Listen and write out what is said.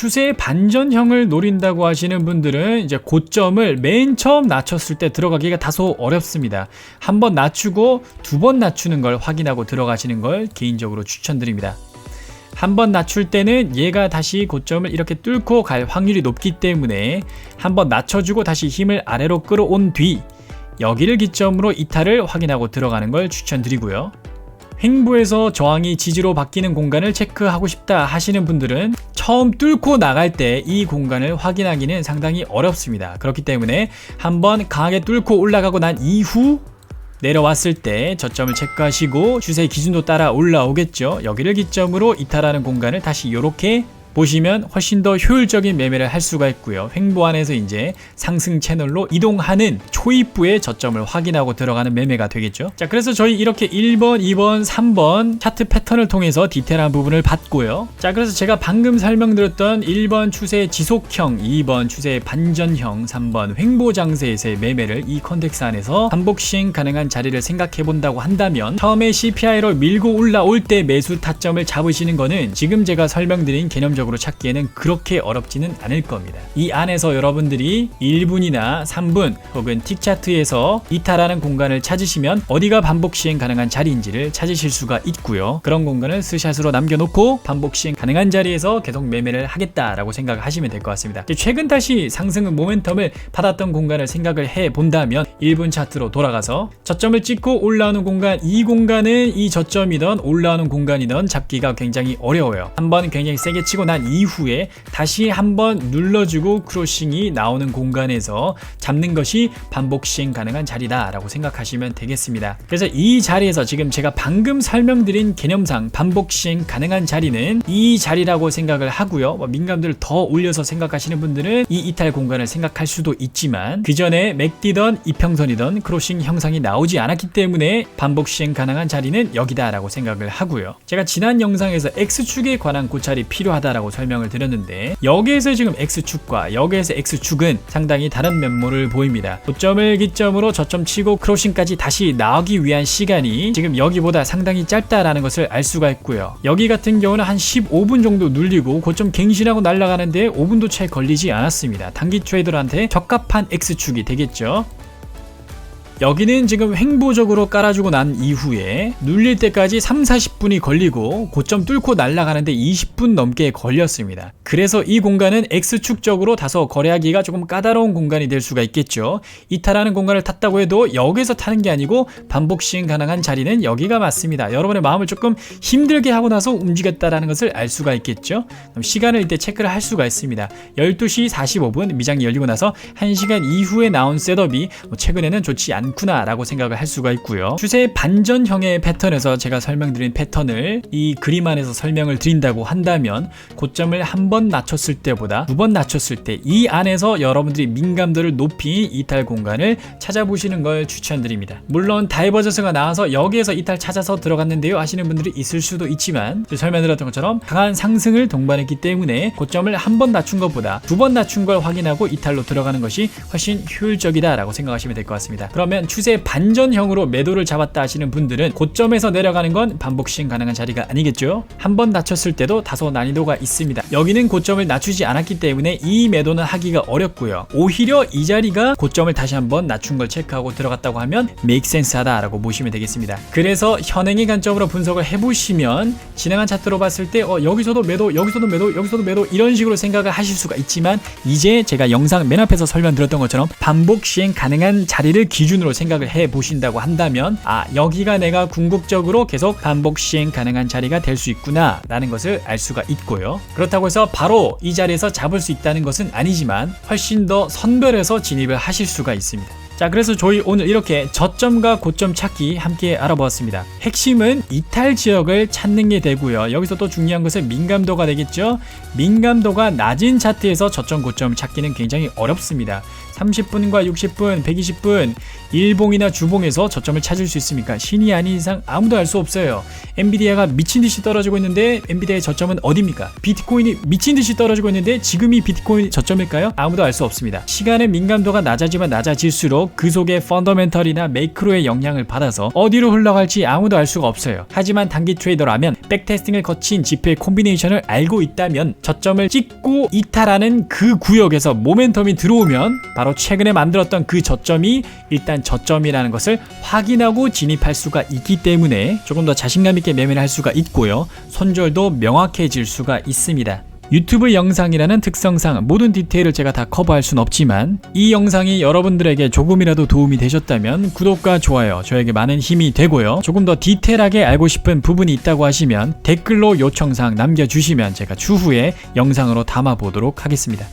추세 반전형을 노린다고 하시는 분들은 이제 고점을 맨 처음 낮췄을 때 들어가기가 다소 어렵습니다. 한 번 낮추고 두 번 낮추는 걸 확인하고 들어가시는 걸 개인적으로 추천드립니다. 한 번 낮출 때는 얘가 다시 고점을 이렇게 뚫고 갈 확률이 높기 때문에 한 번 낮춰주고 다시 힘을 아래로 끌어온 뒤 여기를 기점으로 이탈을 확인하고 들어가는 걸 추천드리고요. 횡보에서 저항이 지지로 바뀌는 공간을 체크하고 싶다 하시는 분들은 처음 뚫고 나갈 때 이 공간을 확인하기는 상당히 어렵습니다. 그렇기 때문에 한번 강하게 뚫고 올라가고 난 이후 내려왔을 때 저점을 체크하시고 추세 기준도 따라 올라오겠죠. 여기를 기점으로 이탈하는 공간을 다시 이렇게 보시면 훨씬 더 효율적인 매매를 할 수가 있고요. 횡보 안에서 이제 상승 채널로 이동하는 초입부의 저점을 확인하고 들어가는 매매가 되겠죠. 자, 그래서 저희 이렇게 1번, 2번, 3번 차트 패턴을 통해서 디테일한 부분을 봤고요. 자, 그래서 제가 방금 설명드렸던 1번 추세 지속형, 2번 추세 반전형, 3번 횡보 장세에서의 매매를 이 컨텍스 안에서 반복 시행 가능한 자리를 생각해 본다고 한다면 처음에 CPI로 밀고 올라올 때 매수 타점을 잡으시는 거는 지금 제가 설명드린 개념적 적으로 찾기에는 그렇게 어렵지는 않을 겁니다. 이 안에서 여러분들이 1분이나 3분 혹은 틱 차트에서 이탈하는 공간을 찾으시면 어디가 반복 시행 가능한 자리인지를 찾으실 수가 있고요. 그런 공간을 스샷으로 남겨놓고 반복 시행 가능한 자리에서 계속 매매를 하겠다라고 생각을 하시면 될 것 같습니다. 최근 다시 상승 모멘텀을 받았던 공간을 생각을 해 본다면 1분 차트로 돌아가서 저점을 찍고 올라오는 공간 이 공간은 이 저점이던 올라오는 공간이던 잡기가 굉장히 어려워요. 한번 굉장히 세게 치고 난 이후에 다시 한번 눌러주고 크로싱이 나오는 공간에서 잡는 것이 반복 시행 가능한 자리다 라고 생각하시면 되겠습니다. 그래서 이 자리에서 지금 제가 방금 설명드린 개념상 반복 시행 가능한 자리는 이 자리라고 생각을 하고요. 뭐 민감도를 더 올려서 생각하시는 분들은 이 이탈 공간을 생각할 수도 있지만 그 전에 맥디던 이평 선이던 크로싱 형상이 나오지 않았기 때문에 반복 시행 가능한 자리는 여기다라고 생각을 하고요. 제가 지난 영상에서 X축에 관한 고찰이 필요하다라고 설명을 드렸는데 여기에서 지금 X축과 여기에서 X축은 상당히 다른 면모를 보입니다. 고점을 기점으로 저점 치고 크로싱까지 다시 나오기 위한 시간이 지금 여기보다 상당히 짧다라는 것을 알 수가 있고요. 여기 같은 경우는 한 15분 정도 눌리고 고점 갱신하고 날아가는데 5분도 채 걸리지 않았습니다. 단기 트레이더한테 적합한 X축이 되겠죠. 여기는 지금 횡보적으로 깔아주고 난 이후에 눌릴 때까지 3, 40분이 걸리고 고점 뚫고 날아가는데 20분 넘게 걸렸습니다. 그래서 이 공간은 X축적으로 다소 거래하기가 조금 까다로운 공간이 될 수가 있겠죠. 이탈하는 공간을 탔다고 해도 여기서 타는 게 아니고 반복 시행 가능한 자리는 여기가 맞습니다. 여러분의 마음을 조금 힘들게 하고 나서 움직였다라는 것을 알 수가 있겠죠. 시간을 이때 체크를 할 수가 있습니다. 12시 45분 미장이 열리고 나서 1시간 이후에 나온 셋업이 뭐 최근에는 좋지 않 않구나 라고 생각을 할 수가 있고요. 추세 반전형의 패턴에서 제가 설명드린 패턴을 이 그림 안에서 설명을 드린다고 한다면 고점을 한 번 낮췄을 때보다 두 번 낮췄을 때 이 안에서 여러분들이 민감도를 높이 이탈 공간을 찾아보시는 걸 추천드립니다. 물론 다이버저스가 나와서 여기에서 이탈 찾아서 들어갔는데요 하시는 분들이 있을 수도 있지만 설명드렸던 것처럼 강한 상승을 동반했기 때문에 고점을 한 번 낮춘 것보다 두 번 낮춘 걸 확인하고 이탈로 들어가는 것이 훨씬 효율적이다 라고 생각하시면 될 것 같습니다. 그러면 추세 반전형으로 매도를 잡았다 하시는 분들은 고점에서 내려가는 건 반복 시행 가능한 자리가 아니겠죠? 한 번 낮췄을 때도 다소 난이도가 있습니다. 여기는 고점을 낮추지 않았기 때문에 이 매도는 하기가 어렵고요. 오히려 이 자리가 고점을 다시 한번 낮춘 걸 체크하고 들어갔다고 하면 메이크 센스하다라고 보시면 되겠습니다. 그래서 현행의 관점으로 분석을 해보시면 진행한 차트로 봤을 때 어, 여기서도 매도, 여기서도 매도, 여기서도 매도 이런 식으로 생각을 하실 수가 있지만 이제 제가 영상 맨 앞에서 설명드렸던 것처럼 반복 시행 가능한 자리를 기준으로 생각을 해 보신다고 한다면 아 여기가 내가 궁극적으로 계속 반복 시행 가능한 자리가 될 수 있구나 라는 것을 알 수가 있고요. 그렇다고 해서 바로 이 자리에서 잡을 수 있다는 것은 아니지만 훨씬 더 선별해서 진입을 하실 수가 있습니다 자 그래서 저희 오늘 이렇게 저점과 고점 찾기 함께 알아보았습니다 핵심은 이탈 지역을 찾는 게 되고요 여기서 또 중요한 것은 민감도가 되겠죠 민감도가 낮은 차트에서 저점 고점 찾기는 굉장히 어렵습니다 30분과 60분, 120분 일봉이나 주봉에서 저점을 찾을 수 있습니까? 신이 아닌 이상 아무도 알 수 없어요. 엔비디아가 미친 듯이 떨어지고 있는데 엔비디아의 저점은 어디입니까? 비트코인이 미친 듯이 떨어지고 있는데 지금이 비트코인 저점일까요? 아무도 알 수 없습니다. 시간의 민감도가 낮아지면 낮아질수록 그 속의 펀더멘털이나 매크로의 영향을 받아서 어디로 흘러갈지 아무도 알 수가 없어요. 하지만 단기 트레이더라면 백테스팅을 거친 지표의 콤비네이션을 알고 있다면 저점을 찍고 이탈하는 그 구역에서 모멘텀이 들어오면 바로 최근에 만들었던 그 저점이 일단 저점이라는 것을 확인하고 진입할 수가 있기 때문에 조금 더 자신감 있게 매매를 할 수가 있고요. 손절도 명확해질 수가 있습니다. 유튜브 영상이라는 특성상 모든 디테일을 제가 다 커버할 순 없지만 이 영상이 여러분들에게 조금이라도 도움이 되셨다면 구독과 좋아요 저에게 많은 힘이 되고요. 조금 더 디테일하게 알고 싶은 부분이 있다고 하시면 댓글로 요청사항 남겨주시면 제가 추후에 영상으로 담아보도록 하겠습니다.